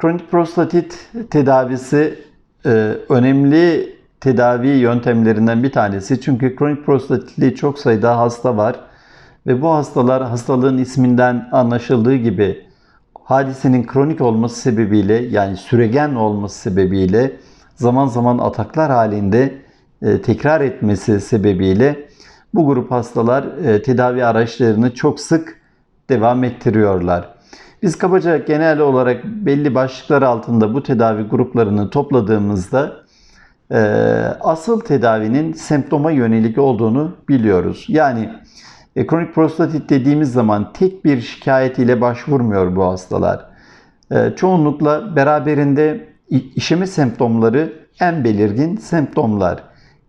Kronik prostatit tedavisi e, önemli tedavi yöntemlerinden bir tanesi. Çünkü kronik prostatitli çok sayıda hasta var. Ve bu hastalar hastalığın isminden anlaşıldığı gibi hadisenin kronik olması sebebiyle yani süregen olması sebebiyle zaman zaman ataklar halinde e, tekrar etmesi sebebiyle bu grup hastalar e, tedavi araçlarını çok sık devam ettiriyorlar. Biz kabaca genel olarak belli başlıklar altında bu tedavi gruplarını topladığımızda e, asıl tedavinin semptoma yönelik olduğunu biliyoruz. Yani e, kronik prostatit dediğimiz zaman tek bir şikayet ile başvurmuyor bu hastalar. E, çoğunlukla beraberinde işeme semptomları en belirgin semptomlar.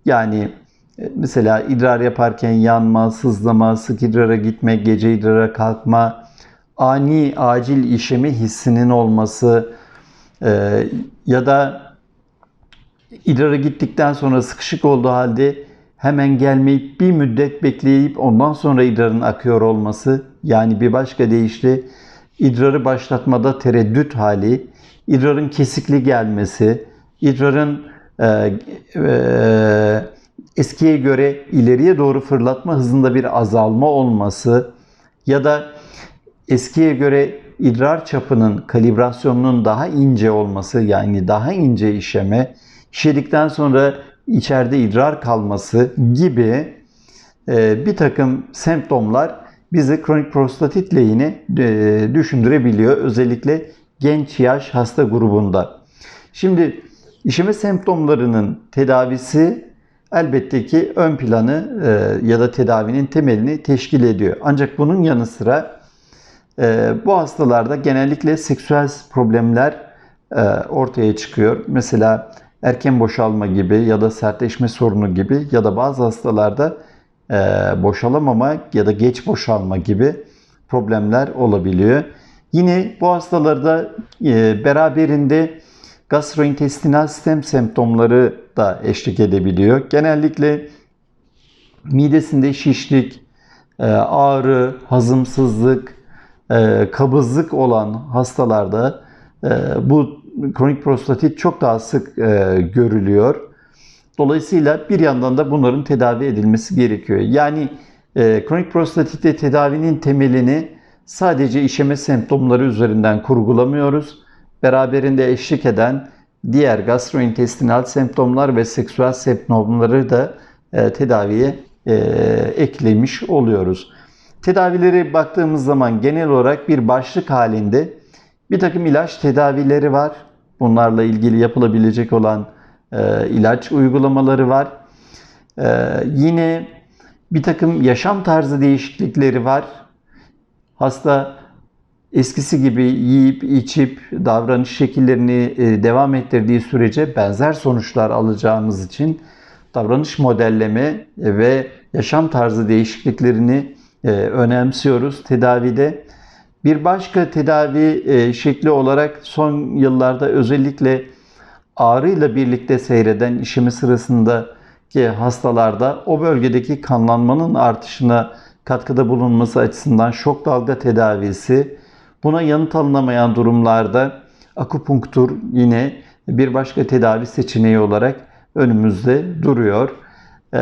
Yani e, mesela idrar yaparken yanma, sızlama, sık idrara gitme, gece idrara kalkma, ani acil işeme hissinin olması e, ya da idrara gittikten sonra sıkışık olduğu halde hemen gelmeyip bir müddet bekleyip ondan sonra idrarın akıyor olması yani bir başka deyişle idrarı başlatmada tereddüt hali, idrarın kesikli gelmesi, idrarın e, e, eskiye göre ileriye doğru fırlatma hızında bir azalma olması ya da eskiye göre idrar çapının kalibrasyonunun daha ince olması yani daha ince işeme, işedikten sonra içeride idrar kalması gibi e, bir takım semptomlar bizi kronik prostatit lehini e, düşündürebiliyor. Özellikle genç yaş hasta grubunda. Şimdi işeme semptomlarının tedavisi elbette ki ön planı e, ya da tedavinin temelini teşkil ediyor. Ancak bunun yanı sıra bu hastalarda genellikle seksüel problemler ortaya çıkıyor. Mesela erken boşalma gibi ya da sertleşme sorunu gibi ya da bazı hastalarda e, boşalamama ya da geç boşalma gibi problemler olabiliyor. Yine bu hastalarda e, beraberinde gastrointestinal sistem semptomları da eşlik edebiliyor. Genellikle midesinde şişlik, e, ağrı, hazımsızlık, e, kabızlık olan hastalarda e, bu kronik prostatit çok daha sık e, görülüyor. Dolayısıyla bir yandan da bunların tedavi edilmesi gerekiyor. Yani kronik prostatitte tedavinin temelini sadece işeme semptomları üzerinden kurgulamıyoruz. Beraberinde eşlik eden diğer gastrointestinal semptomlar ve seksüel semptomları da tedaviye eklemiş oluyoruz. Tedavileri baktığımız zaman genel olarak bir başlık halinde bir takım ilaç tedavileri var. Bunlarla ilgili yapılabilecek olan e, ilaç uygulamaları var. E, yine bir takım yaşam tarzı değişiklikleri var. Hasta eskisi gibi yiyip içip davranış şekillerini e, devam ettirdiği sürece benzer sonuçlar alacağımız için davranış modelleme ve yaşam tarzı değişikliklerini önemsiyoruz tedavide. Bir başka tedavi e, şekli olarak son yıllarda özellikle ağrıyla birlikte seyreden işimi sırasındaki hastalarda o bölgedeki kanlanmanın artışına katkıda bulunması açısından şok dalga tedavisi, buna yanıt alınamayan durumlarda akupunktur yine bir başka tedavi seçeneği olarak önümüzde duruyor. Ee,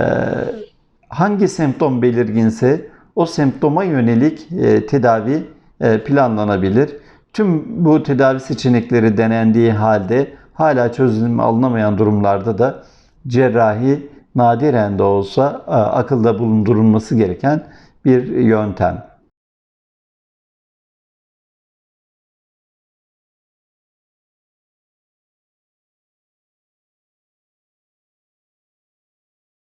hangi semptom belirginse o semptoma yönelik e, tedavi e, planlanabilir. Tüm bu tedavi seçenekleri denendiği halde hala çözüm alınamayan durumlarda da cerrahi nadiren de olsa e, akılda bulundurulması gereken bir yöntem.